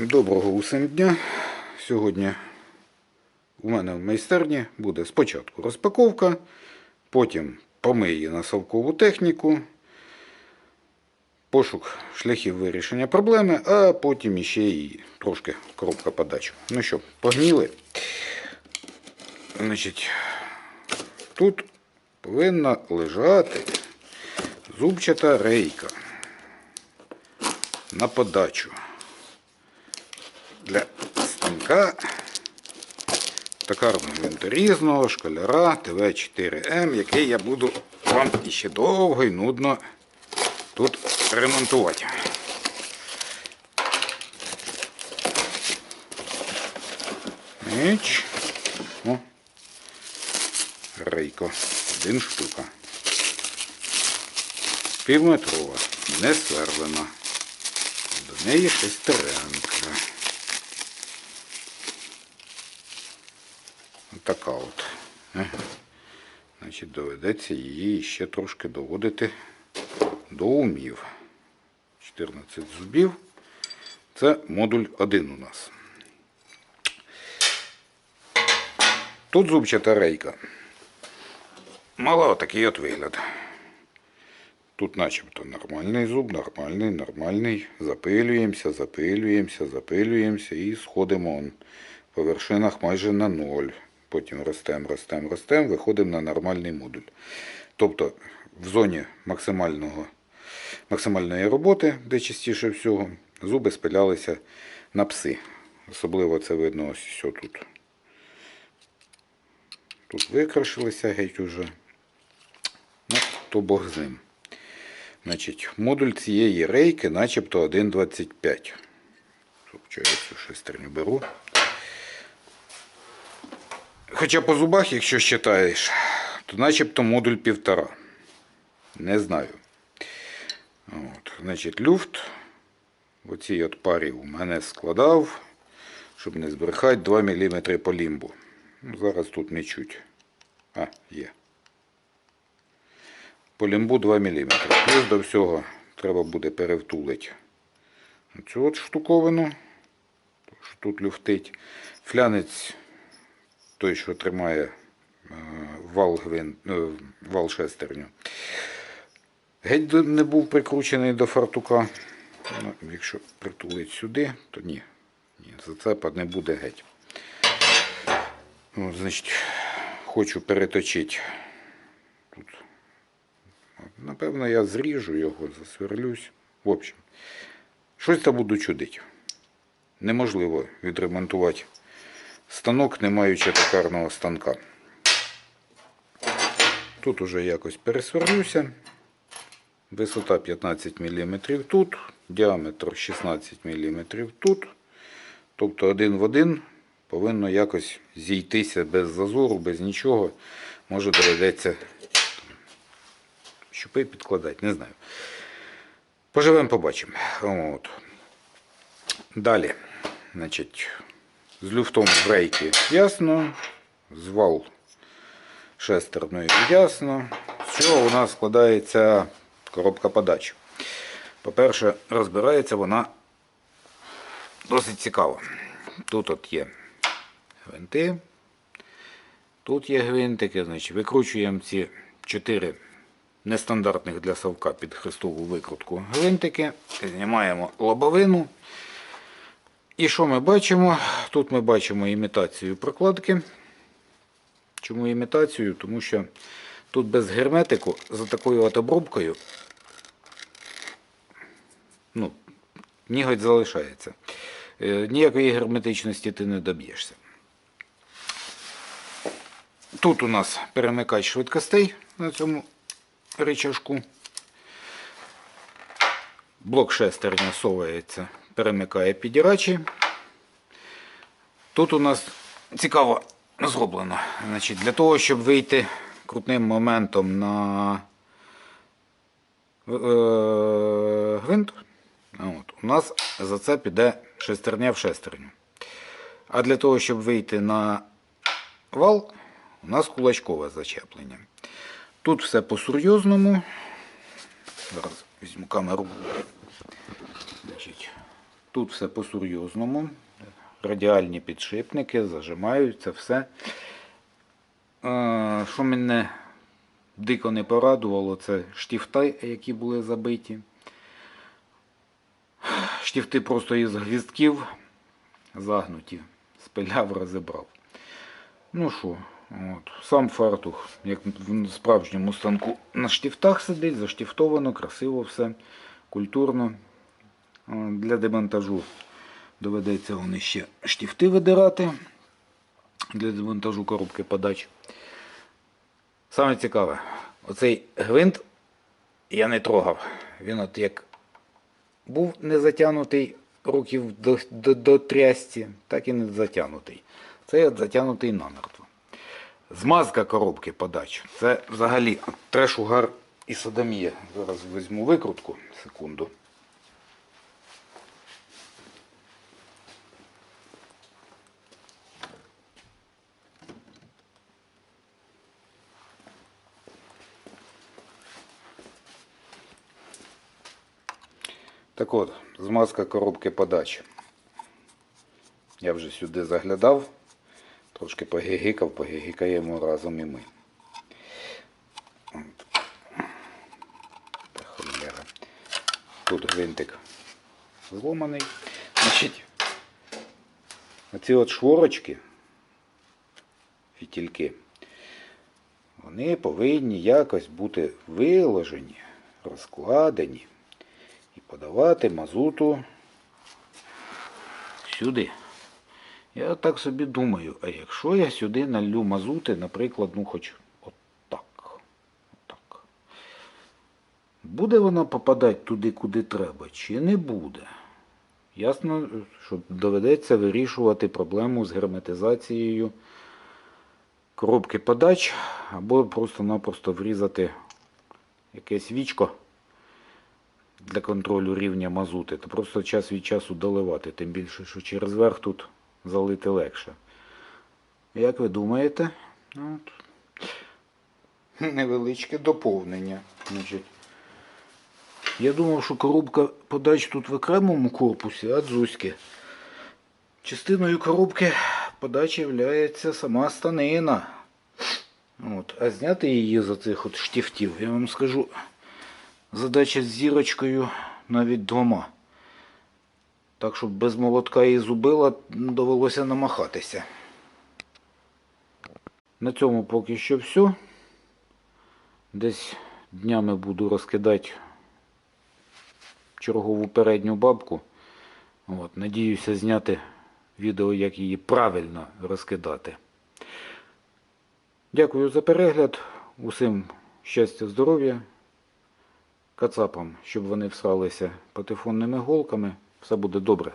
Доброго усім дня. Сьогодні у мене в майстерні буде спочатку розпаковка, потім помиї на совкову техніку, пошук шляхів вирішення проблеми, а потім іще і трошки коробка подачі. Ну що, погніли. Значить, тут повинна лежати зубчата рейка на подачу для станка токарного інвентарізного школяра ТВ4М, який я буду вам іще довго і нудно тут ремонтувати. Меч. О. Рейко. Один штука. Півметрова. Не сверлена. До неї шестеренка. Така от. Е. Значить, доведеться її ще трошки доводити до умів. 14 зубів. Це модуль 1 у нас. Тут зубчата рейка. Мала отакий от вигляд. Тут начебто нормальний зуб, нормальний, нормальний. Запилюємося, запилюємося, запилюємося і сходимо по вершинах майже на ноль. Потім ростемо, ростемо, ростемо, виходимо на нормальний модуль. Тобто в зоні максимального, максимальної роботи, де частіше всього, зуби спилялися на пси. Особливо це видно ось все тут. Тут викрашилися геть уже. Ну, то Бог з ним. Значить, модуль цієї рейки начебто 1,25. Що я цю шестерню беру. Хоча по зубах, якщо считаєш, то начебто модуль півтора. Не знаю. От, значить, люфт в оцій от парі у мене складав, щоб не збрехати, 2 мм по лімбу. Ну, зараз тут не чуть. А, є. По лімбу 2 мм. Плюс до всього треба буде перевтулити цю от штуковину, що тут люфтить. Флянець той, що тримає е, вал, гвин, е, вал шестерню. Геть не був прикручений до фартука. Ну, якщо притулить сюди, то ні. ні зацепа не буде геть. Ну, значить, хочу переточити. Тут. Напевно, я зріжу його, засверлюсь. В общем, щось там буду чудити. Неможливо відремонтувати станок, не маючи токарного станка. Тут уже якось пересверлюся. Висота 15 мм тут, діаметр 16 мм тут. Тобто один в один повинно якось зійтися без зазору, без нічого. Може доведеться щупи підкладати, не знаю. Поживемо, побачимо. От. Далі, значить, з люфтом в рейки ясно, з вал шестерною ясно. З чого у нас складається коробка подач. По-перше, розбирається вона досить цікаво. Тут от є гвинти, тут є гвинтики, значить викручуємо ці чотири нестандартних для совка під хрестову викрутку гвинтики, знімаємо лобовину. І що ми бачимо? Тут ми бачимо імітацію прокладки. Чому імітацію? Тому що тут без герметику за такою от обробкою ну, ніготь залишається. Е, Ніякої герметичності ти не доб'єшся. Тут у нас перемикач швидкостей на цьому рычажку. Блок шестерня совається, перемикає підірачі. Тут у нас цікаво зроблено. Значить, для того, щоб вийти крутним моментом на е, гвинт, от, у нас за це піде шестерня в шестерню. А для того, щоб вийти на вал, у нас кулачкове зачеплення. Тут все по-серйозному. Зараз візьму камеру. Тут все по-серйозному. Радіальні підшипники, зажимаються, все. Е, Що мене дико не порадувало, це штифти, які були забиті. Штифти просто із гвіздків загнуті. Спиляв, розібрав. Ну що, от, сам фартух, як в справжньому станку, на штифтах сидить, заштифтовано, красиво все, культурно. Е, Для демонтажу доведеться вони ще штифти видирати. Для демонтажу коробки подач. Саме цікаве, оцей гвинт я не трогав. Він от як був не затягнутий років до, до, до трясці, так і не затягнутий. Це от затягнутий намертво. Змазка коробки подач. Це взагалі треш угар і садомія. Зараз візьму викрутку. Секунду. Так от, змазка коробки подач. Я вже сюди заглядав, трошки погігикав, погігикаємо разом і ми. Тут гвинтик зломаний. Значить, оці от шворочки, фітільки, вони повинні якось бути виложені, розкладені і подавати мазуту сюди. Я так собі думаю, а якщо я сюди налью мазути, наприклад, ну хоч отак. отак. Буде вона попадати туди, куди треба, чи не буде? Ясно, що доведеться вирішувати проблему з герметизацією коробки подач, або просто-напросто врізати якесь вічко для контролю рівня мазути, то просто час від часу доливати, тим більше, що через верх тут залити легше. Як ви думаєте? Ну, От. Невеличке доповнення. Значить, я думав, що коробка подач тут в окремому корпусі, а дзузьки. Частиною коробки подачі є сама станина. От. А зняти її з оцих от штифтів, я вам скажу, задача з зірочкою навіть двома. Так, щоб без молотка і зубила довелося намахатися. На цьому поки що все. Десь днями буду розкидати чергову передню бабку. От, надіюся зняти відео, як її правильно розкидати. Дякую за перегляд. Усім щастя, здоров'я. Кацапам, щоб вони всралися патефонними голками. Все буде добре.